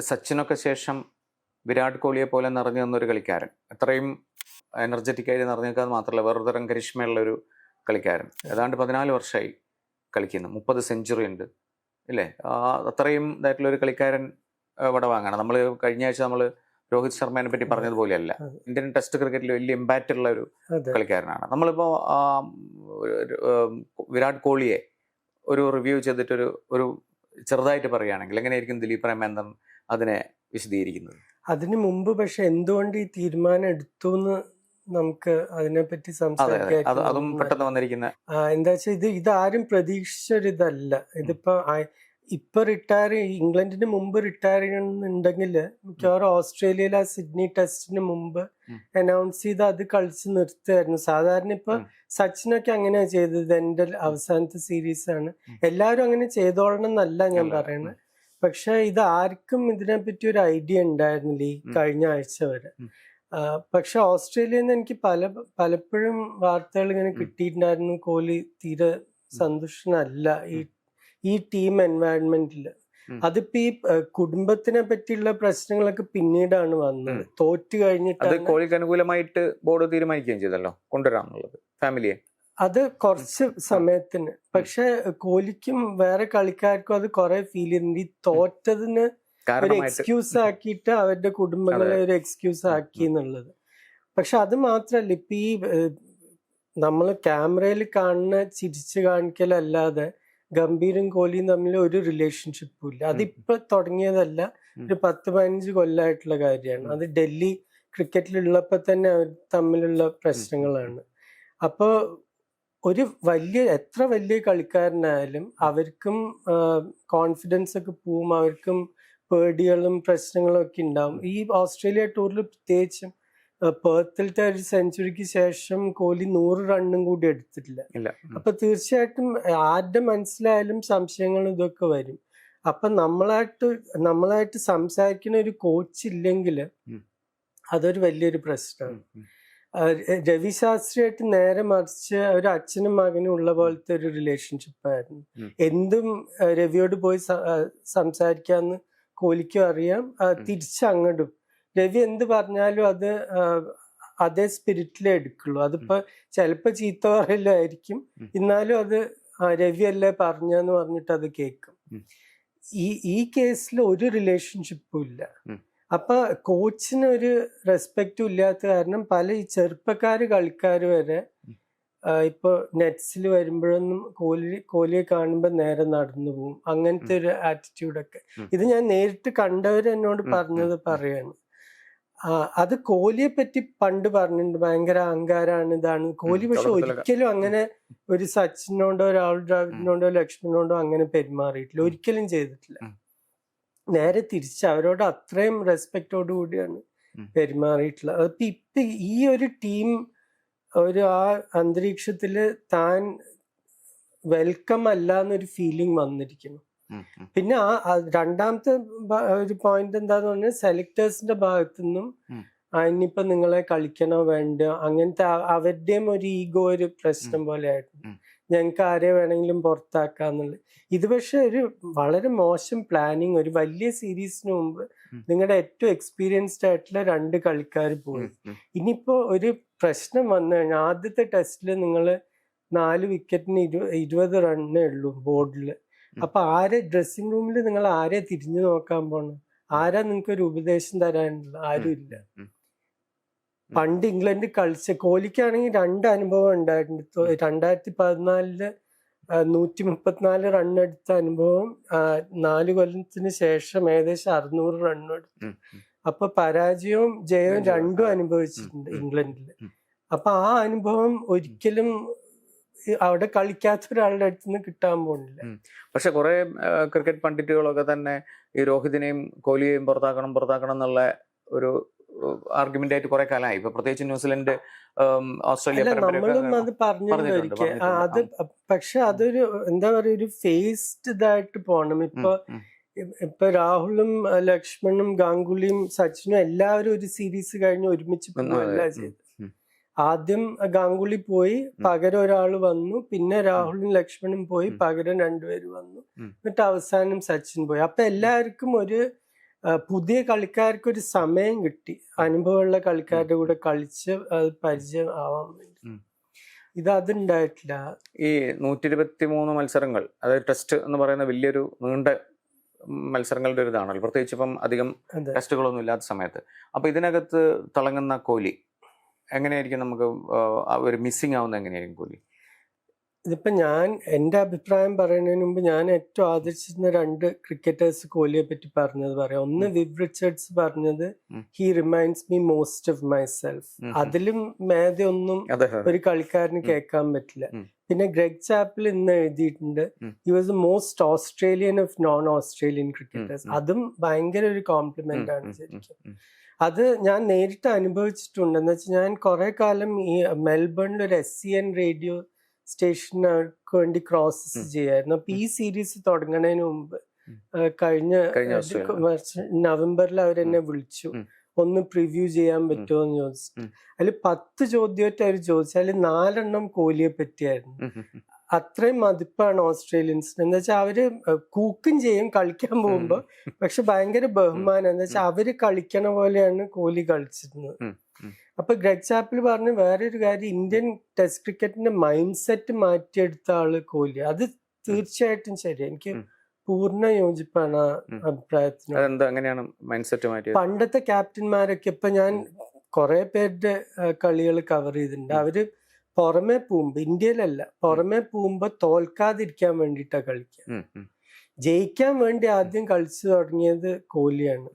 സച്ചിനൊക്കെ ശേഷം വിരാട് കോഹ്ലിയെ പോലെ നിറഞ്ഞു നിന്നൊരു കളിക്കാരൻ. അത്രയും എനർജറ്റിക് ആയിട്ട് നിറഞ്ഞു നിൽക്കാതെ മാത്രമല്ല വേറൊരുതരം കരിഷ്മയുള്ള ഒരു കളിക്കാരൻ. ഏതാണ്ട് പതിനാല് വർഷമായി കളിക്കുന്നു. മുപ്പത് സെഞ്ചുറി ഉണ്ട്. ഇല്ലേ? അത്രയും ഇതായിട്ടുള്ള ഒരു കളിക്കാരൻ ഇവിടെ വാങ്ങണം. നമ്മൾ കഴിഞ്ഞ ആഴ്ച നമ്മൾ രോഹിത് ശർമ്മേനെ പറ്റി പറഞ്ഞതുപോലെയല്ല. ഇന്ത്യൻ ടെസ്റ്റ് ക്രിക്കറ്റിൽ വലിയ ഇമ്പാക്റ്റ് ഉള്ള ഒരു കളിക്കാരനാണ്. നമ്മളിപ്പോൾ വിരാട് കോഹ്ലിയെ ഒരു റിവ്യൂ ചെയ്തിട്ടൊരു ഒരു ചെറുതായിട്ട് പറയുകയാണെങ്കിൽ എങ്ങനെയായിരിക്കും ദിലീപ് പ്രേമേന്ദ്രൻ അതിനെ വിശദീകരിക്കുന്നത്? അതിനു മുമ്പ് പക്ഷെ എന്തുകൊണ്ട് ഈ തീരുമാനം എടുത്തു എന്ന് നമുക്ക് അതിനെപ്പറ്റി അതെ അതെ. അതും സംസാരിക്കാൻ എന്താ വെച്ചാൽ ഇത് ഇതാരും പ്രതീക്ഷിച്ചൊരിതല്ല. ഇതിപ്പോ ഇപ്പൊ റിട്ടയർ ഇംഗ്ലണ്ടിന് മുമ്പ് റിട്ടയർ ചെയ്യണമെന്നുണ്ടെങ്കിൽ മിക്കവാറും ഓസ്ട്രേലിയയിൽ ആ സിഡ്നി ടെസ്റ്റിന് മുമ്പ് അനൗൺസ് ചെയ്ത് അത് കളിച്ച് നിർത്തുമായിരുന്നു സാധാരണ ഇപ്പൊ. സച്ചിനൊക്കെ അങ്ങനെയാണ് ചെയ്തത്. എന്റെ അവസാനത്തെ സീരീസ് ആണ്. എല്ലാവരും അങ്ങനെ ചെയ്തോളണം എന്നല്ല ഞാൻ പറയുന്നത്. പക്ഷെ ഇത് ആർക്കും ഇതിനെപ്പറ്റി ഒരു ഐഡിയ ഉണ്ടായിരുന്നില്ല ഈ കഴിഞ്ഞ ആഴ്ച വരെ. പക്ഷെ ഓസ്ട്രേലിയയിൽ നിന്ന് എനിക്ക് പല പലപ്പോഴും വാർത്തകൾ ഇങ്ങനെ. കിട്ടിയിട്ടുണ്ടായിരുന്നു. കോഹ്ലി തീരെ സന്തുഷ്ടനല്ല ഈ ഈ ടീം എൻവയൺമെന്റിൽ. അതിപ്പോ ഈ കുടുംബത്തിനെ പറ്റിയുള്ള പ്രശ്നങ്ങളൊക്കെ പിന്നീടാണ് വന്നത്. തോറ്റു കഴിഞ്ഞിട്ട് കോഹ്ലിക്ക് അനുകൂലമായിട്ട് ബോർഡ് തീരുമാനിക്കുകയും ചെയ്തല്ലോ. കൊണ്ടുവരാന്നുള്ളത്. ഫാമിലിയെ അത് കുറച്ച് സമയത്തിന്. പക്ഷെ കോഹ്ലിക്കും വേറെ കളിക്കാർക്കും അത് കുറെ ഫീൽ ചെയ്യുന്നുണ്ട്. ഈ തോറ്റതിന് ഒരു എക്സ്ക്യൂസ് ആക്കിയിട്ട് അവരുടെ കുടുംബങ്ങളെ ഒരു എക്സ്ക്യൂസ് ആക്കി എന്നുള്ളത്. പക്ഷെ അത് മാത്രല്ല ഇപ്പൊ ഈ നമ്മൾ ക്യാമറയിൽ കാണുന്ന ചിരിച്ച് കാണിക്കലല്ലാതെ ഗംഭീരും കോഹ്ലിയും തമ്മിൽ ഒരു റിലേഷൻഷിപ്പും ഇല്ല. അതിപ്പോ തുടങ്ങിയതല്ല. ഒരു പത്ത് പതിനഞ്ച് കൊല്ലമായിട്ടുള്ള കാര്യമാണ്. അത് ഡൽഹി ക്രിക്കറ്റിലുള്ളപ്പോ തന്നെ അവർ തമ്മിലുള്ള പ്രശ്നങ്ങളാണ്. അപ്പോ ഒരു വലിയ എത്ര വലിയ കളിക്കാരനായാലും അവർക്കും കോൺഫിഡൻസ് ഒക്കെ പോവും. അവർക്കും പേടികളും പ്രശ്നങ്ങളും ഒക്കെ ഉണ്ടാവും. ഈ ഓസ്ട്രേലിയ ടൂറിൽ പ്രത്യേകിച്ചും പേർത്തിലത്തെ ഒരു സെഞ്ചുറിക്ക് ശേഷം കോഹ്ലി നൂറ് റണ്ണും കൂടി എടുത്തിട്ടില്ല. അപ്പൊ തീർച്ചയായിട്ടും ആരുടെ മനസ്സിലായാലും സംശയങ്ങളും ഇതൊക്കെ വരും. അപ്പൊ നമ്മളായിട്ട് നമ്മളായിട്ട് സംസാരിക്കുന്ന ഒരു കോച്ച് ഇല്ലെങ്കിൽ അതൊരു വലിയൊരു പ്രശ്നമാണ്. രവി ശാസ്ത്രിയായിട്ട് നേരെ മറിച്ച് ഒരു അച്ഛനും മകനും ഉള്ള പോലത്തെ ഒരു റിലേഷൻഷിപ്പ് ആയിരുന്നു. എന്തും രവിയോട് പോയി സംസാരിക്കാന്ന് കോലിക്കും അറിയാം. തിരിച്ചങ്ങടും. രവി എന്ത് പറഞ്ഞാലും അത് അതേ സ്പിരിറ്റിലേ എടുക്കുള്ളൂ. അതിപ്പോ ചിലപ്പോ ചീത്ത പറയലായിരിക്കും. എന്നാലും അത് രവി അല്ലേ പറഞ്ഞെന്ന് പറഞ്ഞിട്ട് അത് കേൾക്കും. ഈ ഈ കേസിൽ ഒരു റിലേഷൻഷിപ്പും ഇല്ല. അപ്പൊ കോച്ചിന് ഒരു റെസ്പെക്റ്റും ഇല്ലാത്ത കാരണം പല ഈ ചെറുപ്പക്കാര് കളിക്കാർ വരെ. ഇപ്പൊ നെറ്റ്സിൽ വരുമ്പോഴൊന്നും കോഹ്ലി കോഹ്ലിയെ കാണുമ്പോൾ നേരെ നടന്നു പോകും അങ്ങനത്തെ ഒരു ആറ്റിറ്റ്യൂഡൊക്കെ. ഇത് ഞാൻ നേരിട്ട് കണ്ടവർ എന്നോട് പറഞ്ഞത്. പറയാണ് ആ, അത് കോഹ്ലിയെ പറ്റി പണ്ട് പറഞ്ഞിട്ടുണ്ട് ഭയങ്കര അഹങ്കാരാണ് ഇതാണ് കോഹ്ലി പക്ഷെ. ഒരിക്കലും അങ്ങനെ ഒരു സച്ചിനോണ്ടോ രാഹുൽ ദ്രാവിഡിനോടോ ലക്ഷ്മണനോടോ അങ്ങനെ പെരുമാറിയിട്ടില്ല. ഒരിക്കലും ചെയ്തിട്ടില്ല. നേരെ തിരിച്ച് അവരോട് അത്രയും റെസ്പെക്റ്റോട് കൂടിയാണ്. പെരുമാറിയിട്ടുള്ളത് അപ്പൊ ഇപ്പൊ ഈ ഒരു ടീം ഒരു ആ അന്തരീക്ഷത്തിൽ താൻ വെൽക്കം അല്ല എന്നൊരു ഫീലിംഗ് വന്നിരിക്കുന്നു. പിന്നെ ആ രണ്ടാമത്തെ ഒരു പോയിന്റ് എന്താന്ന് പറഞ്ഞാൽ സെലക്ടേഴ്സിന്റെ ഭാഗത്തു നിന്നും. ഇനിയിപ്പോ നിങ്ങളെ കളിക്കണോ വേണ്ടോ അങ്ങനത്തെ അവരുടെയും ഒരു ഈഗോ ഒരു പ്രശ്നം പോലെ ആയിരുന്നു. ഞങ്ങൾക്ക് ആരെ വേണമെങ്കിലും പുറത്താക്കാന്നുള്ളത് ഇത് പക്ഷെ ഒരു വളരെ മോശം പ്ലാനിങ് ഒരു വലിയ സീരീസിന് മുമ്പ്. നിങ്ങളുടെ ഏറ്റവും എക്സ്പീരിയൻസ്ഡ് ആയിട്ടുള്ള രണ്ട് കളിക്കാർ പോയി. ഇനിയിപ്പോ ഒരു പ്രശ്നം വന്നു കഴിഞ്ഞാൽ ആദ്യത്തെ ടെസ്റ്റിൽ നിങ്ങൾ നാല് വിക്കറ്റിന് ഇരു ഇരുപത് റണ്ണേ ഉള്ളൂ ബോർഡിൽ. അപ്പൊ ആരെ ഡ്രസ്സിംഗ് റൂമിൽ നിങ്ങൾ ആരെ തിരിഞ്ഞു നോക്കാൻ പോണം ആരാ നിങ്ങൾക്ക് ഒരു ഉപദേശം തരാനുള്ള ആരും ഇല്ല. പണ്ട് ഇംഗ്ലണ്ട് കളിച്ച കോഹ്ലിക്കാണെങ്കിൽ രണ്ട് അനുഭവം ഉണ്ടായിട്ടുണ്ട്. രണ്ടായിരത്തി പതിനാലിൽ നൂറ്റി മുപ്പത്തിനാല് റണ്ണെടുത്ത എടുത്ത അനുഭവം നാല് കൊല്ലത്തിന് ശേഷം ഏകദേശം അറുന്നൂറ് റണ്ണും എടുത്തു. ഉം, ഉം. അപ്പൊ പരാജയവും ജയവും രണ്ടും അനുഭവിച്ചിട്ടുണ്ട് ഇംഗ്ലണ്ടിൽ. അപ്പൊ ആ അനുഭവം ഒരിക്കലും അവിടെ കളിക്കാത്ത ഒരാളുടെ അടുത്ത് നിന്ന് കിട്ടാൻ പോകുന്നില്ല. പക്ഷെ കുറെ ക്രിക്കറ്റ് പണ്ഡിറ്റുകളൊക്കെ തന്നെ ഈ രോഹിതിനെയും കോഹ്ലിയെയും പുറത്താക്കണം പുറത്താക്കണം എന്നുള്ള ഒരു ആർഗ്യുമെന്റ് ആയിട്ട് കുറെ കാലമായി. ഇപ്പൊ പ്രത്യേകിച്ച് ന്യൂസിലൻഡ് ഓസ്ട്രേലിയ നമ്മളും അത് ആ, അത്. പക്ഷെ അതൊരു എന്താ പറയുക ഒരു ഫേസ്ഡ് ഇതായിട്ട് പോണം. ഇപ്പൊ ഇപ്പൊ രാഹുലും ലക്ഷ്മണും ഗാംഗുലിയും സച്ചിനും എല്ലാവരും ഒരു സീരീസ് കഴിഞ്ഞ് ഒരുമിച്ച് ഉം. ആദ്യം ഗാംഗുലി പോയി പകരം ഒരാൾ വന്നു. പിന്നെ രാഹുലും ലക്ഷ്മണും പോയി. പകരം രണ്ടുപേര് വന്നു. എന്നിട്ട് അവസാനം സച്ചിൻ പോയി. അപ്പൊ എല്ലാവർക്കും ഒരു പുതിയ കളിക്കാർക്ക് ഒരു സമയം കിട്ടി. അനുഭവമുള്ള കളിക്കാരുടെ കൂടെ കളിച്ച് അത് പരിചയം ആവാൻ വേണ്ടി. ഇത് അതുണ്ടായിട്ടില്ല. ഈ നൂറ്റി ഇരുപത്തി മൂന്ന് മത്സരങ്ങൾ അതായത് ടെസ്റ്റ് എന്ന് പറയുന്ന വലിയൊരു നീണ്ട മത്സരങ്ങളുടെ ഒരു ഇതാണല്ലോ. പ്രത്യേകിച്ച് ഇപ്പം അധികം ടെസ്റ്റുകളൊന്നും ഇല്ലാത്ത സമയത്ത്. അപ്പൊ ഇതിനകത്ത് തിളങ്ങുന്ന കോഹ്ലി എങ്ങനെയായിരിക്കും നമുക്ക് ഒരു മിസ്സിങ് ആവുന്ന എങ്ങനെയായിരിക്കും കോഹ്ലി? ഇതിപ്പോ ഞാൻ എന്റെ അഭിപ്രായം പറയുന്നതിന് മുമ്പ് ഞാൻ ഏറ്റവും ആദർശിച്ചിരുന്ന രണ്ട് ക്രിക്കറ്റേഴ്സ് കോഹ്ലിയെ പറ്റി പറഞ്ഞത് പറയാം. ഒന്ന് വിവ് റിച്ചർഡ്സ് പറഞ്ഞത്. He reminds me most of myself. അതിലും മേധ ഒന്നും ഒരു കളിക്കാരന് കേൾക്കാൻ പറ്റില്ല. പിന്നെ ഗ്രെഗ് ചാപ്പിൽ ഇന്ന് എഴുതിയിട്ടുണ്ട് he was the most Australian of non Australian cricketers അതും ഭയങ്കര ഒരു കോംപ്ലിമെന്റ് ആണ് ശരിക്കും. അത് ഞാൻ നേരിട്ട് അനുഭവിച്ചിട്ടുണ്ട്. എന്ന് വെച്ചാൽ ഞാൻ കുറെ കാലം ഈ മെൽബണിൽ ഒരു എസ് സി എൻ റേഡിയോ സ്റ്റേഷനുകൾക്ക് വേണ്ടി ക്രോസ്. ചെയ്യായിരുന്നു. അപ്പൊ ഈ സീരീസ് തുടങ്ങുന്നതിന് മുമ്പ് കഴിഞ്ഞ നവംബറിൽ അവരെന്നെ വിളിച്ചു. ഒന്ന് പ്രിവ്യൂ ചെയ്യാൻ പറ്റുമോ എന്ന് ചോദിച്ചിട്ട്. അതിൽ പത്ത് ചോദ്യമായിട്ട് അവർ ചോദിച്ചു അതിൽ നാലെണ്ണം കോഹ്ലിയെ പറ്റിയായിരുന്നു. അത്രയും മതിപ്പാണ് ഓസ്ട്രേലിയൻസ് എന്താ വെച്ചാൽ അവർ കൂക്കും ചെയ്യും കളിക്കാൻ പോകുമ്പോ. പക്ഷെ ഭയങ്കര ബഹുമാനം. എന്താ വെച്ചാൽ അവർ കളിക്കണ പോലെയാണ് കോഹ്ലി കളിച്ചിരുന്നത്. അപ്പൊ ഗ്രഗ് ചാപ്പിൽ പറഞ്ഞ വേറൊരു കാര്യം ഇന്ത്യൻ ടെസ്റ്റ് ക്രിക്കറ്റിന്റെ മൈൻഡ് സെറ്റ് മാറ്റിയെടുത്ത ആൾ കോഹ്ലി. അത് തീർച്ചയായിട്ടും ശരി എനിക്ക്. പൂർണ യോജിപ്പാണ്. അഭിപ്രായത്തിന്. അതെന്താ മൈൻഡ് സെറ്റ് പണ്ടത്തെ ക്യാപ്റ്റന്മാരൊക്കെ ഇപ്പൊ ഞാൻ കുറെ പേരുടെ കളികൾ കവർ ചെയ്തിട്ടുണ്ട്. അവർ പുറമെ പോകുമ്പോ ഇന്ത്യയിലല്ല പുറമെ പോകുമ്പോ തോൽക്കാതിരിക്കാൻ വേണ്ടിയിട്ടാണ് കളിക്കുക. ജയിക്കാൻ വേണ്ടി ആദ്യം കളിച്ചു തുടങ്ങിയത് കോഹ്ലിയാണ്.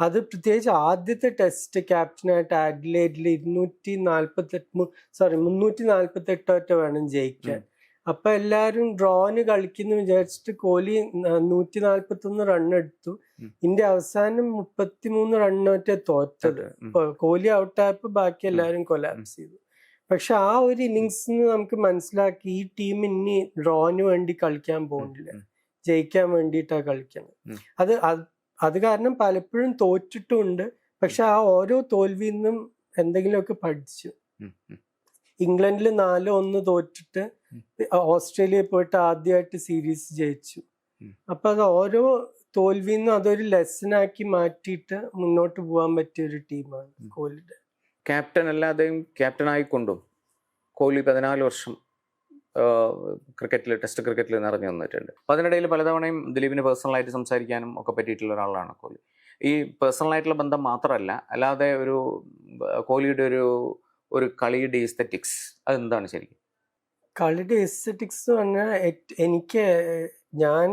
അത് പ്രത്യേകിച്ച് ആദ്യത്തെ ടെസ്റ്റ് ക്യാപ്റ്റനായിട്ട് ആഡ്ലേഡിൽ ഇരുന്നൂറ്റി നാൽപ്പത്തെട്ട് സോറി മുന്നൂറ്റി നാൽപ്പത്തെട്ടോറ്റ വേണം ജയിക്കാൻ. അപ്പൊ എല്ലാരും ഡ്രോന് കളിക്കുന്നു വിചാരിച്ചിട്ട് കോഹ്ലി നൂറ്റി നാല്പത്തി ഒന്ന് റൺ എടുത്തു. ഇന്റെ ഇന്ത്യ അവസാനം മുപ്പത്തിമൂന്ന് റണ്ണോറ്റ തോറ്റത്. കോഹ്ലി ഔട്ടായപ്പോ ബാക്കി എല്ലാരും കൊലാപ്സ് ചെയ്തു. പക്ഷെ ആ ഒരു ഇന്നിങ്സ് നമുക്ക് മനസ്സിലാക്കി ഈ ടീം ഇനി ഡ്രോന് വേണ്ടി കളിക്കാൻ പോകുന്നില്ല ജയിക്കാൻ വേണ്ടിയിട്ടാണ് കളിക്കണം ഉം. അത് അത് കാരണം പലപ്പോഴും തോറ്റിട്ടുമുണ്ട് പക്ഷെ ആ ഓരോ തോൽവിയിൽ നിന്നും എന്തെങ്കിലുമൊക്കെ പഠിച്ചു. ഇംഗ്ലണ്ടിൽ നാലോ ഒന്ന് തോറ്റിട്ട്. ഓസ്ട്രേലിയ പോയിട്ട് ആദ്യമായിട്ട് സീരീസ് ജയിച്ചു. അപ്പൊ അത് ഓരോ തോൽവിയിൽ നിന്നും അതൊരു ലെസൺ ആക്കി മാറ്റിയിട്ട് മുന്നോട്ട് പോകാൻ പറ്റിയ ഒരു ടീമാണ്. കോഹ്ലിയുടെ ക്യാപ്റ്റൻ അല്ലാതെയും ക്യാപ്റ്റൻ ആയിക്കൊണ്ടും കോഹ്ലി പതിനാല് വർഷം ക്രിക്കറ്റിൽ ടെസ്റ്റ് ക്രിക്കറ്റിൽ നിറഞ്ഞു വന്നിട്ടുണ്ട് അപ്പോൾ അതിനിടയിൽ പലതവണയും ദിലീപിന് പേഴ്സണലായിട്ട് സംസാരിക്കാനും ഒക്കെ പറ്റിയിട്ടുള്ള ഒരാളാണ് കോഹ്ലി. ഈ പേഴ്സണലായിട്ടുള്ള ബന്ധം മാത്രമല്ല അല്ലാതെ ഒരു കോഹ്ലിയുടെ ഒരു ഒരു കളിയുടെ എസ്തറ്റിക്സ് അതെന്താണ് ശരിക്കും? കളിയുടെ എസ്തറ്റിക്സ് എന്ന് പറഞ്ഞാൽ എനിക്ക് ഞാൻ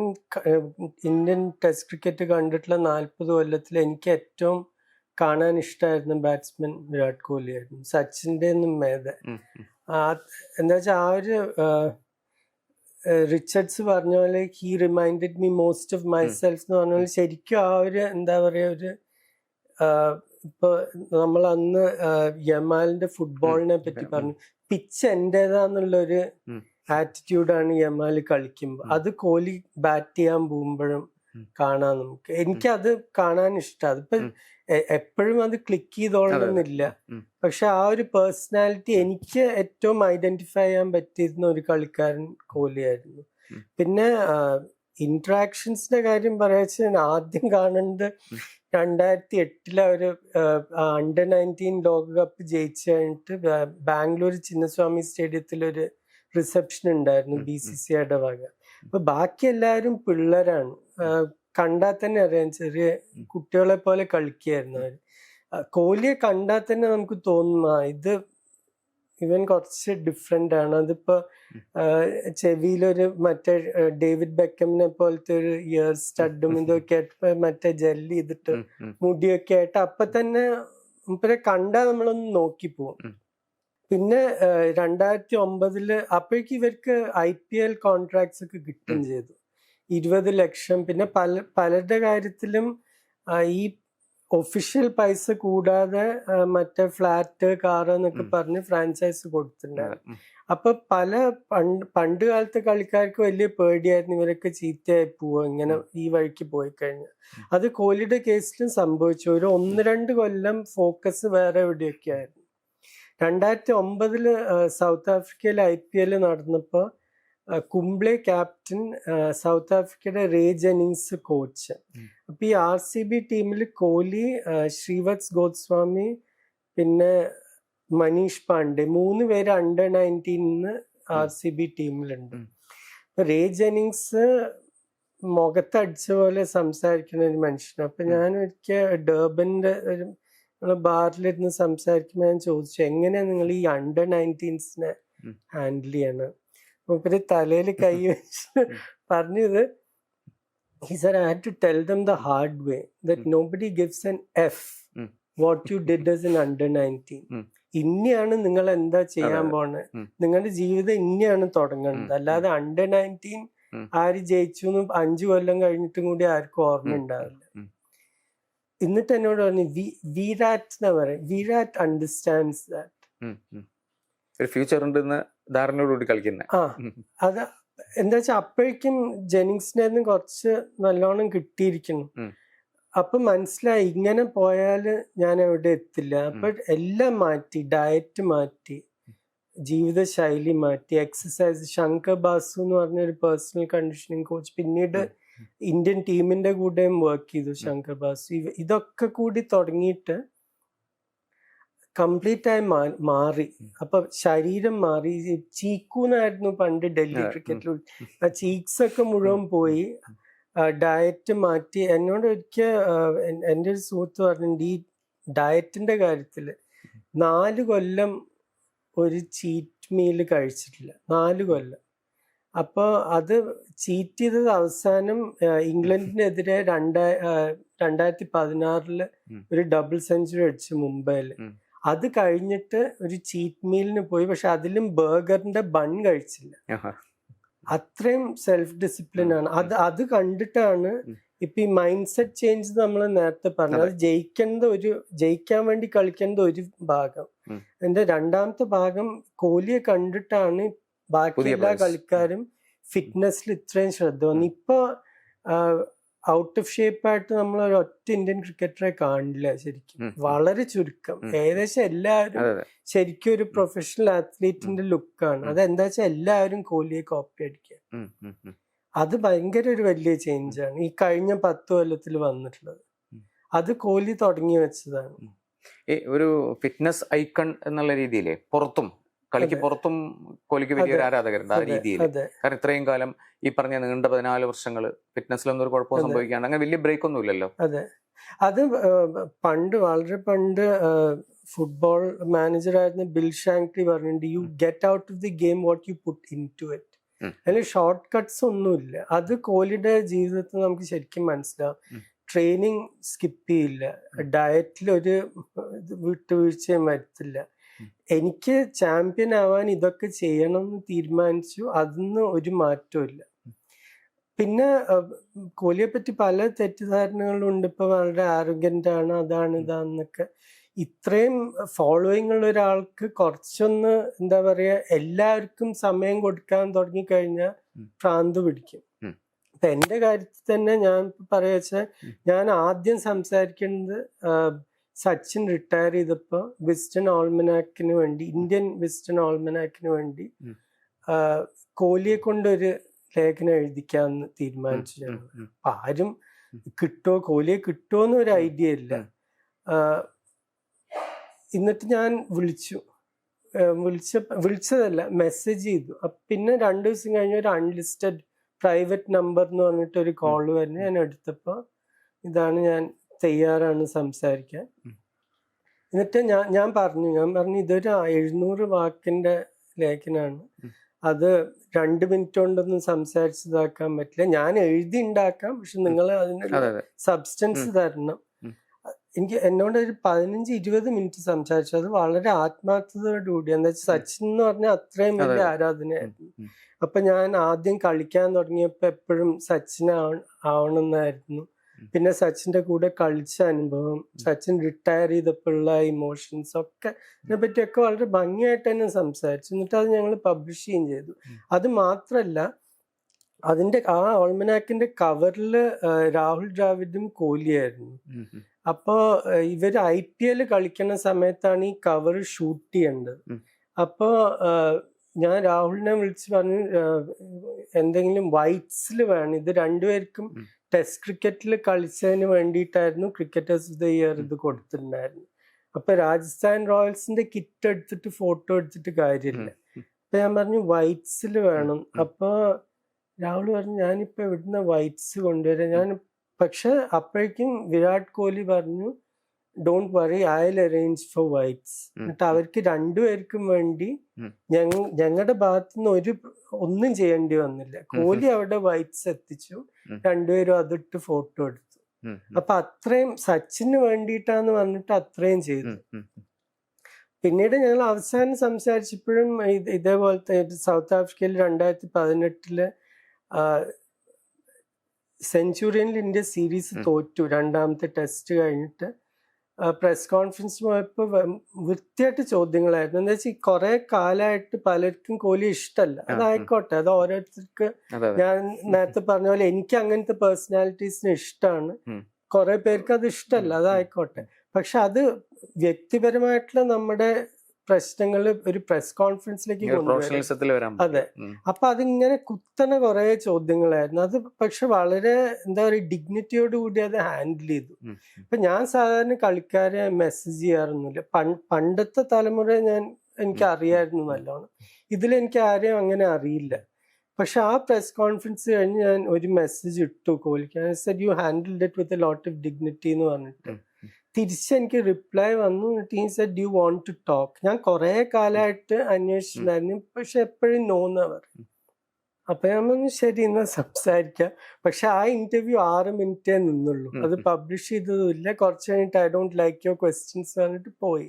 ഇന്ത്യൻ ടെസ്റ്റ് ക്രിക്കറ്റ് കണ്ടിട്ടുള്ള നാൽപ്പത് കൊല്ലത്തിൽ എനിക്ക് ഏറ്റവും കാണാൻ ഇഷ്ടമായിരുന്ന ബാറ്റ്സ്മാൻ വിരാട് കോഹ്ലി ആയിരുന്നു. സച്ചിന്റെ ഒന്നും മേധ. ആ എന്താ വെച്ചാൽ ആ ഒരു റിച്ചർഡ്സ് പറഞ്ഞ പോലെ he reminded me most of myself എന്ന് പറഞ്ഞ പോലെ ശരിക്കും ആ ഒരു എന്താ പറയുക ഒരു ഇപ്പൊ നമ്മൾ അന്ന് യമാലിന്റെ ഫുട്ബോളിനെ പറ്റി പറഞ്ഞു. പിച്ച് എന്റെതാന്നുള്ള ഒരു ഉം. ആറ്റിറ്റ്യൂഡാണ് യമാൽ കളിക്കുമ്പോൾ അത് കോഹ്ലി ബാറ്റ് ചെയ്യാൻ പോകുമ്പോഴും. കാണാൻ നമുക്ക്. എനിക്കത് കാണാൻ ഇഷ്ടമാണ് അതിപ്പോ. എപ്പോഴും അത് ക്ലിക്ക് ചെയ്തോളണമെന്നില്ല പക്ഷെ ആ ഒരു പേഴ്സണാലിറ്റി എനിക്ക് ഏറ്റവും ഐഡന്റിഫൈ ചെയ്യാൻ പറ്റിയിരുന്ന ഒരു കളിക്കാരൻ കോഹ്ലിയായിരുന്നു ആയിരുന്നു. പിന്നെ ഇന്ററാക്ഷൻസിന്റെ കാര്യം പറയാ ആദ്യം കാണുന്നത്. രണ്ടായിരത്തി എട്ടിലെ ഒരു അണ്ടർ നയന്റീൻ ലോകകപ്പ് ജയിച്ചു കഴിഞ്ഞിട്ട് ബാംഗ്ലൂർ ചിന്നസ്വാമി സ്റ്റേഡിയത്തിൽ ഒരു റിസപ്ഷൻ ഉണ്ടായിരുന്നു ബി. സി സിയുടെ വക അപ്പൊ ബാക്കി എല്ലാവരും പിള്ളേരാണ്. കണ്ടാൽ തന്നെ അറിയാം. ചെറിയ കുട്ടികളെ പോലെ കളിക്കുകയായിരുന്നു അവർ. കോഹ്ലിയെ കണ്ടാൽ തന്നെ നമുക്ക് തോന്നുന്ന ഇത് ഇവൻ കുറച്ച് ഡിഫറെന്റ് ആണ്. അതിപ്പോ ചെവിയിലൊരു മറ്റേ ഡേവിഡ് ബെക്കമിനെ പോലത്തെ ഒരു ഇയർ സ്റ്റഡും ഇതൊക്കെ ആയിട്ട് മറ്റേ ജെല്ലി ചെയ്തിട്ട്. മുടിയൊക്കെ ആയിട്ട് അപ്പൊ തന്നെ മുപ്പരെ കണ്ടാൽ നമ്മളൊന്ന് നോക്കിപ്പോവും പോകും പിന്നെ രണ്ടായിരത്തി ഒമ്പതിൽ അപ്പോഴേക്ക് ഇവർക്ക് ഐ പി എൽ കോൺട്രാക്ട്സ് ഒക്കെ കിട്ടുകയും ചെയ്തു. ഇരുപത് ലക്ഷം. പിന്നെ പല പലരുടെ കാര്യത്തിലും ഈ ഒഫീഷ്യൽ പൈസ കൂടാതെ മറ്റേ ഫ്ലാറ്റ് കാർ എന്നൊക്കെ. പറഞ്ഞ് ഫ്രാഞ്ചൈസ് കൊടുത്തിട്ടുണ്ടായിരുന്നു. അപ്പൊ പല പണ്ട് പണ്ട് കാലത്തെ കളിക്കാർക്ക് വലിയ പേടിയായിരുന്നു ഇവരൊക്കെ ചീത്തയായി പോവുക ഇങ്ങനെ ഈ വഴിക്ക് പോയി കഴിഞ്ഞാൽ. അത് കോഹ്ലിയുടെ കേസിലും സംഭവിച്ചു. ഒരു ഒന്ന് രണ്ട് കൊല്ലം ഫോക്കസ് വേറെ എവിടെയൊക്കെ ആയിരുന്നു രണ്ടായിരത്തി ഒമ്പതിൽ സൗത്ത് ആഫ്രിക്കയിൽ ഐ പി എൽ നടന്നപ്പോ കുംബ്ലെ ക്യാപ്റ്റൻ സൗത്ത് ആഫ്രിക്കയുടെ റേ ജെനിങ്സ് കോച്ച്. അപ്പൊ ഈ ആർ സി ബി ടീമിൽ കോഹ്ലി ശ്രീവത്സ് ഗോസ്വാമി പിന്നെ മനീഷ് പാണ്ഡെ മൂന്ന് പേര് അണ്ടർ നയന്റീനിന്ന് ആർ സി ബി ടീമിലുണ്ട്. റേ ജെനിങ്സ് മുഖത്തടിച്ച പോലെ സംസാരിക്കുന്ന ഒരു മനുഷ്യനാണ് അപ്പൊ ഞാൻ ഒരിക്കൽ ഡേബന്റെ ഒരു ബാറിലിരുന്ന് സംസാരിക്കുമ്പോൾ ഞാൻ ചോദിച്ചു എങ്ങനെയാണ് നിങ്ങൾ ഈ അണ്ടർ നയന്റീൻസിനെ. ഹാൻഡിൽ ചെയ്യണം? മൂപ്പര് തലയിൽ കൈ വെച്ച്. പറഞ്ഞത് he said i had to tell them the hard way that ഉം. nobody gives an f ഉം. what you did as an under 19 ഉം. ഇനിയാണ് നിങ്ങൾ എന്താ ചെയ്യാൻ. പോണത് നിങ്ങളുടെ ജീവിതം ഇനിയാണ് തുടങ്ങുന്നത് അല്ലാതെ അണ്ടർ നയന്റീൻ. ആര് ജയിച്ചു എന്ന് അഞ്ചു കൊല്ലം കഴിഞ്ഞിട്ടും കൂടി ആർക്കും ഓർമ്മ. ഉണ്ടാവില്ല എന്നിട്ട് എന്നോട് പറഞ്ഞു "വി- വിരാറ്റ് എന്നാ പറയാം വിരാറ്റ് അണ്ടർസ്റ്റാൻഡ്സ് ദാറ്റ് ഫ്യൂച്ചർ ഉണ്ടെന്ന് ധാരണയോടുകൂടി കളിക്കുന്നത് ആ. അത് എന്താ വെച്ചാൽ അപ്പോഴേക്കും ജെനിങ്സിനായിരുന്നു കുറച്ച് നല്ലോണം കിട്ടിയിരിക്കുന്നു. അപ്പൊ മനസ്സിലായി ഇങ്ങനെ പോയാൽ ഞാൻ എവിടെ എത്തില്ല. അപ്പൊ എല്ലാം മാറ്റി ഡയറ്റ് മാറ്റി ജീവിതശൈലി മാറ്റി. എക്സസൈസ് ശങ്കർ ബാസു എന്ന് പറഞ്ഞ ഒരു പേഴ്സണൽ കണ്ടീഷനിങ് കോച്ച് പിന്നീട് ഇന്ത്യൻ ടീമിന്റെ കൂടെയും വർക്ക് ചെയ്തു ശങ്കർ ബാസു. ഇതൊക്കെ കൂടി തുടങ്ങിയിട്ട് കംപ്ലീറ്റ് ആയി മാറി. അപ്പൊ ശരീരം മാറി. ചീക്കൂന്നായിരുന്നു പണ്ട് ഡൽഹി ക്രിക്കറ്റിൽ ആ ചീക്സ് ഒക്കെ മുഴുവൻ പോയി. ഡയറ്റ് മാറ്റി. എന്നോട് ഒരിക്കൽ എന്റെ ഒരു സുഹൃത്ത് പറഞ്ഞിട്ടുണ്ട് ഈ ഡയറ്റിന്റെ കാര്യത്തിൽ നാല് കൊല്ലം ഒരു ചീറ്റ് മീൽ കഴിച്ചിട്ടില്ല. നാല് കൊല്ലം. അപ്പോൾ അത് ചീറ്റ് ചെയ്തത് അവസാനം ഇംഗ്ലണ്ടിനെതിരെ രണ്ടായി രണ്ടായിരത്തി പതിനാറിൽ ഒരു ഡബിൾ സെഞ്ചുറി അടിച്ചു മുംബൈയിൽ. അത് കഴിഞ്ഞിട്ട് ഒരു ചീറ്റ് മീലിന് പോയി. പക്ഷെ അതിലും ബർഗറിന്റെ ബൺ കഴിച്ചില്ല. അത്രയും സെൽഫ് ഡിസിപ്ലിൻ ആണ് അത് അത് കണ്ടിട്ടാണ്. ഇപ്പൊ ഈ മൈൻഡ് സെറ്റ് ചേഞ്ച് നമ്മൾ നേരത്തെ പറഞ്ഞു അത്. ജയിക്കേണ്ട ഒരു ജയിക്കാൻ വേണ്ടി കളിക്കേണ്ട ഒരു ഭാഗം. അതിന്റെ രണ്ടാമത്തെ ഭാഗം കോഹ്ലിയെ കണ്ടിട്ടാണ് ബാക്കി എല്ലാ കളിക്കാരും ഫിറ്റ്നസ്സിൽ ഇത്രയും ശ്രദ്ധ വന്നു. ഇപ്പൊ ഔട്ട് ഓഫ് ഷേപ്പ് ആയിട്ട് നമ്മൾ ഒരു ഒറ്റ ഇന്ത്യൻ ക്രിക്കറ്ററെ കാണില്ല ശരിക്കും വളരെ ചുരുക്കം. ഏകദേശം എല്ലാവരും ശരിക്കും ഒരു പ്രൊഫഷണൽ അത്ലീറ്റിന്റെ ലുക്കാണ് അത് എന്താ വെച്ചാൽ എല്ലാവരും കോഹ്ലിയെ കോപ്പി അടിക്കുക. അത് ഭയങ്കര ഒരു വലിയ ചേഞ്ച് ആണ്. ഈ കഴിഞ്ഞ പത്ത് കൊല്ലത്തിൽ വന്നിട്ടുള്ളത്. അത് കോഹ്ലി തുടങ്ങി വെച്ചതാണ്. ഒരു ഫിറ്റ്നസ് ഐക്കൺ എന്നുള്ള രീതിയിലെ പുറത്തും കളിക്ക് പുറത്തും കോഹ്ലിക്ക് വലിയൊരു. ആരാധകരുണ്ട് ആ രീതിയിൽ കാരണം ഇത്രയും കാലം ഈ പറഞ്ഞ നീണ്ട പതിനാല് വർഷങ്ങൾ ഫിറ്റ്നസ്സിലൊന്നും ഒരു കുഴപ്പവും അതെ. സംഭവിക്കാണ്ട്. അങ്ങനെ വലിയ ബ്രേക്ക് ഒന്നും ഇല്ലല്ലോ അതെ അത് പണ്ട് വളരെ പണ്ട് ഫുട്ബോൾ മാനേജർ ആയിരുന്ന ബിൽ ഷാങ്ക്ലി പറഞ്ഞിട്ടുണ്ട് you get out of the game what you put into it. അതിൽ ഷോർട്ട് കട്ട്സ് ഒന്നുമില്ല. അത് കോഹ്ലിയുടെ ജീവിതത്തിൽ നമുക്ക് ശരിക്കും മനസ്സിലാവും. ട്രെയിനിങ് സ്കിപ്പ് ചെയ്യില്ല. ഡയറ്റിൽ ഒരു വിട്ടുവീഴ്ചയും വരുത്തില്ല. എനിക്ക് ചാമ്പ്യൻ ആവാൻ ഇതൊക്കെ ചെയ്യണം എന്ന് തീരുമാനിച്ചു. അതിന്ന് ഒരു മാറ്റവും ഇല്ല. പിന്നെ കോലിയെ കോഹ്ലിയെ പറ്റി പല തെറ്റിദ്ധാരണകളും ഉണ്ട് ഇപ്പൊ വളരെ ആരോഗ്യന്റെ ആണ് അതാണ് ഇതാന്നൊക്കെ. ഇത്രയും ഫോളോയിങ് ഉള്ള ഒരാൾക്ക് കുറച്ചൊന്ന് എന്താ പറയുക എല്ലാവർക്കും സമയം കൊടുക്കാൻ തുടങ്ങിക്കഴിഞ്ഞാൽ. ഭ്രാന്ത് പിടിക്കും. ഉം. ഇപ്പൊ എന്റെ കാര്യത്തിൽ തന്നെ ഞാൻ പറയാ വെച്ചാൽ ഞാൻ ആദ്യം സംസാരിക്കുന്നത് ആഹ് സച്ചിൻ റിട്ടയർ ചെയ്തപ്പോ വെസ്റ്റേൺ ഓൾമനാക്കിന് വേണ്ടി ഇന്ത്യൻ വെസ്റ്റേൺ ഓൾമനാക്കിന് വേണ്ടി കോഹ്ലിയെ കൊണ്ട് കോഹ്ലിയെ കൊണ്ടൊരു ലേഖനം എഴുതിക്കാന്ന് തീരുമാനിച്ചു ഞങ്ങൾ അപ്പൊ ആരും കിട്ടോ കോഹ്ലിയെ കിട്ടുമോന്ന് ഒരു ഐഡിയ ഇല്ല. എന്നിട്ട് ഞാൻ വിളിച്ചു. വിളിച്ച വിളിച്ചതല്ല മെസ്സേജ് ചെയ്തു. പിന്നെ രണ്ടു ദിവസം കഴിഞ്ഞ ഒരു അൺലിസ്റ്റഡ് പ്രൈവറ്റ് നമ്പർ എന്ന് പറഞ്ഞിട്ട് ഒരു കോൾ വരുന്നു. ഞാൻ എടുത്തപ്പോ ഇതാണ് ഞാൻ തയ്യാറാണ് സംസാരിക്കാൻ. എന്നിട്ട് ഞാൻ ഞാൻ പറഞ്ഞു ഞാൻ പറഞ്ഞു ഇതൊരു എഴുന്നൂറ് വാക്കിന്റെ ലേഖനാണ്. അത് രണ്ട് മിനിറ്റ് കൊണ്ടൊന്നും സംസാരിച്ചതാക്കാൻ പറ്റില്ല. ഞാൻ എഴുതി ഉണ്ടാക്കാം പക്ഷെ നിങ്ങൾ അതിന് അതെ അതെ. സബ്സ്റ്റൻസ് തരണം. എനിക്ക് എന്നോട് ഒരു പതിനഞ്ച് ഇരുപത് മിനിറ്റ് സംസാരിച്ചു. അത് വളരെ ആത്മാർത്ഥതയോടുകൂടി. എന്താ വെച്ചാൽ സച്ചിൻ എന്ന് പറഞ്ഞാൽ അത്രയും വലിയ. ആരാധനയായിരുന്നു. അപ്പൊ ഞാൻ ആദ്യം കളിക്കാൻ തുടങ്ങിയപ്പോ എപ്പോഴും സച്ചിൻ ആവണമെന്നായിരുന്നു. പിന്നെ സച്ചിന്റെ കൂടെ കളിച്ച അനുഭവം സച്ചിൻ റിട്ടയർ ചെയ്തപ്പോഴുള്ള ഇമോഷൻസ് ഒക്കെ ഇതിനെ പറ്റിയൊക്കെ വളരെ ഭംഗിയായിട്ട് തന്നെ സംസാരിച്ചു. എന്നിട്ട് അത് ഞങ്ങൾ പബ്ലിഷ് ചെയ്യുകയും ചെയ്തു. അത് മാത്രല്ല അതിന്റെ ആ ഓൾമനാക്കിന്റെ കവറിൽ രാഹുൽ ദ്രാവിഡും കോഹ്ലിയായിരുന്നു. ഉം, ഉം. അപ്പോ ഏഹ്, ഇവർ ഐ പി എൽ കളിക്കുന്ന സമയത്താണ് ഈ കവർ ഷൂട്ട് ചെയ്യേണ്ടത്. അപ്പോൾ അപ്പോ ഞാൻ രാഹുലിനെ വിളിച്ച് പറഞ്ഞു എന്തെങ്കിലും വൈറ്റ്സിൽ വേണം. ഇത് രണ്ടുപേർക്കും. ടെസ്റ്റ് ക്രിക്കറ്റിൽ കളിച്ചതിന് വേണ്ടിയിട്ടായിരുന്നു ക്രിക്കറ്റേഴ്സ് ഓഫ് ദ ഇയർ ഇത് കൊടുത്തിട്ടുണ്ടായിരുന്നു. അപ്പൊ രാജസ്ഥാൻ റോയൽസിന്റെ കിറ്റ് എടുത്തിട്ട് ഫോട്ടോ എടുത്തിട്ട് കാര്യമില്ല. അപ്പൊ ഞാൻ പറഞ്ഞു വൈറ്റ്സിൽ വേണം. അപ്പൊ രാഹുൽ പറഞ്ഞു ഞാനിപ്പോ ഇവിടുന്ന് വൈറ്റ്സ് കൊണ്ടുവരാം. ഞാൻ പക്ഷെ അപ്പോഴേക്കും വിരാട് കോഹ്ലി പറഞ്ഞു don't worry I arrange for whites. എന്നിട്ട് അവർക്ക് രണ്ടുപേർക്കും വേണ്ടി ഞങ്ങളുടെ ഭാഗത്തുനിന്ന് ഒരു ഒന്നും ചെയ്യേണ്ടി വന്നില്ല. കോഹ്ലി അവിടെ വൈറ്റ്സ് എത്തിച്ചു. രണ്ടുപേരും അതിട്ട് ഫോട്ടോ എടുത്തു. അപ്പൊ അത്രയും സച്ചിന് വേണ്ടിയിട്ടാന്ന് പറഞ്ഞിട്ട് അത്രയും ചെയ്തു. പിന്നീട് ഞങ്ങൾ അവസാനം സംസാരിച്ചപ്പോഴും ഇതേപോലത്തെ സൗത്ത് ആഫ്രിക്കയിൽ രണ്ടായിരത്തി പതിനെട്ടിൽ സെഞ്ചുറിയനിൽ ഇന്ത്യ സീരീസ് തോറ്റു. രണ്ടാമത്തെ ടെസ്റ്റ് കഴിഞ്ഞിട്ട് പ്രസ് കോൺഫറൻസ് പോയപ്പോൾ വൃത്തിയായിട്ട് ചോദ്യങ്ങളായിരുന്നു. എന്താ വെച്ചാൽ കുറെ കാലമായിട്ട് പലർക്കും കോഹ്ലി ഇഷ്ടമല്ല അതായിക്കോട്ടെ അത് ഓരോരുത്തർക്ക് ഞാൻ നേരത്തെ പറഞ്ഞ പോലെ എനിക്ക് അങ്ങനത്തെ പേഴ്സണാലിറ്റീസിന് ഇഷ്ടമാണ്. കുറെ പേർക്ക് അത് ഇഷ്ടമല്ല. അതായിക്കോട്ടെ. പക്ഷെ അത് വ്യക്തിപരമായിട്ടുള്ള നമ്മുടെ പ്രശ്നങ്ങൾ ഒരു പ്രസ് കോൺഫറൻസിലേക്ക് കൊണ്ടുവരും. അതെ. അപ്പൊ അതിങ്ങനെ കുത്തനെ കുറെ ചോദ്യങ്ങളായിരുന്നു. അത് പക്ഷെ വളരെ എന്താ പറയുക ഡിഗ്നിറ്റിയോട് കൂടി അത് ഹാൻഡിൽ ചെയ്തു. ഇപ്പൊ ഞാൻ സാധാരണ കളിക്കാരെ മെസ്സേജ് ചെയ്യാറൊന്നുമില്ല. പണ്ടത്തെ തലമുറ ഞാൻ എനിക്ക് അറിയായിരുന്നു നല്ലോണം. ഇതിൽ എനിക്ക് ആരെയും അങ്ങനെ അറിയില്ല. പക്ഷെ ആ പ്രസ് കോൺഫറൻസ് കഴിഞ്ഞ് ഞാൻ ഒരു മെസ്സേജ് ഇട്ടു. കോഹ്ലിക്ക് said you handled it with a lot of dignity എന്ന് പറഞ്ഞിട്ട്. തിരിച്ച് എനിക്ക് റിപ്ലൈ വന്നു. He said you want to talk ഞാൻ കുറെ കാലമായിട്ട് അന്വേഷിച്ചിട്ടുണ്ടായിരുന്നു. പക്ഷെ എപ്പോഴും നോന്ന് പറയും. അപ്പൊ ഞാൻ പറഞ്ഞു ശരി എന്നാ സംസാരിക്കാം. പക്ഷെ ആ ഇന്റർവ്യൂ ആറ് മിനിറ്റേ നിന്നുള്ളൂ. അത് പബ്ലിഷ് പബ്ലിഷ് ചെയ്തതുമില്ല കുറച്ച് കഴിഞ്ഞിട്ട് I don't like your questions പറഞ്ഞിട്ട് പോയി.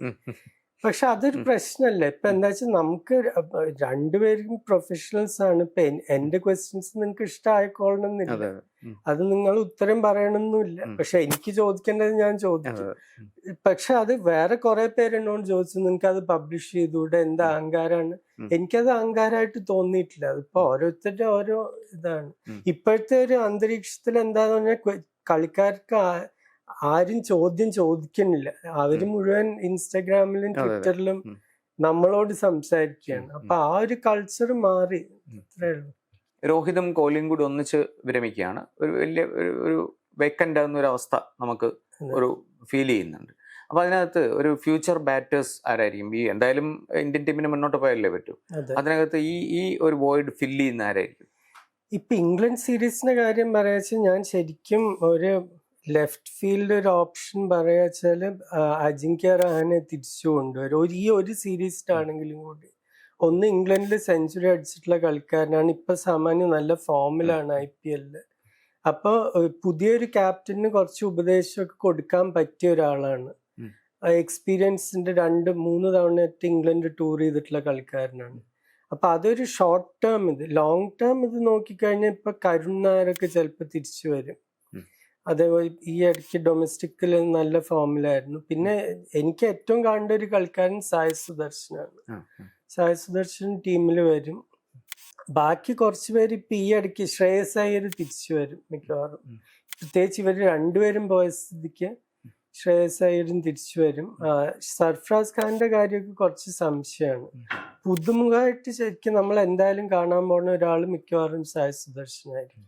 പക്ഷെ അതൊരു. പ്രശ്നമല്ല? ഇപ്പൊ എന്താ വെച്ചാൽ നമുക്ക് രണ്ടുപേരും പ്രൊഫഷണൽസ് ആണ് ഇപ്പൊ എന്റെ ക്വസ്റ്റ്യൻസ് നിങ്ങൾക്ക് ഇഷ്ടമായിക്കോളണമെന്നില്ല അതെ നിങ്ങൾ ഉത്തരം പറയണമെന്നില്ല. പക്ഷെ എനിക്ക് ചോദിക്കേണ്ടത് ഞാൻ ചോദിച്ചു. പക്ഷെ അത് വേറെ കുറെ പേരെന്നോട് ചോദിച്ചു നിങ്ങൾക്ക് അത് പബ്ലിഷ് ചെയ്തുകൂടെ എന്താ. അഹങ്കാരാണ്. എനിക്കത് അഹങ്കാരമായിട്ട് തോന്നിയിട്ടില്ല. അതിപ്പോ ഓരോരുത്തരുടെ ഓരോ ഇതാണ്. ഇപ്പോഴത്തെ ഒരു അന്തരീക്ഷത്തിൽ എന്താന്ന് പറഞ്ഞാൽ കളിക്കാർക്ക് ആരും ചോദ്യം ചോദിക്കുന്നില്ല. അവർ മുഴുവൻ ഇൻസ്റ്റഗ്രാമിലും. ട്വിറ്ററിലും നമ്മളോട് സംസാരിക്കുകയാണ്. അപ്പൊ ആ ഒരു കൾച്ചർ മാറി. അത്രേ ഉള്ളൂ. രോഹിതും കോഹ്ലിയും കൂടി ഒന്നിച്ച് വിരമിക്കുകയാണ്. ഒരു വലിയ ഒരു ഒരു വേക്കന്റ് ആകുന്ന ഒരു അവസ്ഥ നമുക്ക് ഒരു ഫീൽ ചെയ്യുന്നുണ്ട്. അപ്പൊ അതിനകത്ത് ഒരു ഫ്യൂച്ചർ ബാറ്റേഴ്സ് ആരായിരിക്കും? ഈ എന്തായാലും ഇന്ത്യൻ ടീമിന് മുന്നോട്ട് പോയല്ലേ പറ്റൂ? അതിനകത്ത് ഈ ഈ ഒരു വോയിഡ് ഫില്ല് ചെയ്യുന്ന ആരായിരിക്കും? ഇപ്പൊ ഇംഗ്ലണ്ട് സീരീസിന്റെ കാര്യം പറയാച്ചാൽ ഞാൻ ശരിക്കും ഒരു ലെഫ്റ്റ് ഫീൽഡ് ഒരു ഓപ്ഷൻ പറയാച്ചാൽ അജിങ്ക്യ റഹാനെ തിരിച്ചു കൊണ്ടുവരും. ഒരു ഈ ഒരു സീരീസിലാണെങ്കിലും കൂടി. ഒന്ന് ഇംഗ്ലണ്ടിൽ സെഞ്ചുറി അടിച്ചിട്ടുള്ള കളിക്കാരനാണ്. ഇപ്പൊ സാമാന്യം നല്ല ഫോമിലാണ് ഐ പി എല്ലിൽ അപ്പൊ പുതിയൊരു ക്യാപ്റ്റന് കുറച്ച് ഉപദേശമൊക്കെ കൊടുക്കാൻ പറ്റിയ ഒരാളാണ്. എക്സ്പീരിയൻസിന്റെ രണ്ട് മൂന്ന് തവണയായിട്ട് ഇംഗ്ലണ്ട് ടൂർ ചെയ്തിട്ടുള്ള കളിക്കാരനാണ്. അപ്പൊ അതൊരു ഷോർട്ട് ടേം ഇത്. ലോങ് ടേം ഇത് നോക്കിക്കഴിഞ്ഞാൽ ഇപ്പൊ കരുൺ നായരൊക്കെ ചിലപ്പോൾ തിരിച്ചു വരും. അതേപോലെ ഈ ഇടയ്ക്ക് ഡൊമസ്റ്റിക്കിൽ നല്ല ഫോമിലായിരുന്നു പിന്നെ എനിക്ക് ഏറ്റവും കാണേണ്ട ഒരു കളിക്കാരൻ സായ് സുദർശനാണ്. സായ് സുദർശൻ ടീമിൽ വരും. ബാക്കി കുറച്ച് പേര് ഇപ്പൊ ഈ ഇടയ്ക്ക് ശ്രേയസ് അയ്യർ തിരിച്ചു വരും മിക്കവാറും. പ്രത്യേകിച്ച് ഇവർ രണ്ടുപേരും പോയ സ്ഥിതിക്ക് ശ്രേയസ് അയ്യരും തിരിച്ചു വരും. സർഫ്രാസ് ഖാന്റെ കാര്യമൊക്കെ കുറച്ച് സംശയമാണ്. പുതുമുഖമായിട്ട് ശരിക്കും നമ്മൾ എന്തായാലും കാണാൻ പോകുന്ന ഒരാൾ മിക്കവാറും സായ് സുദർശനായിരിക്കും.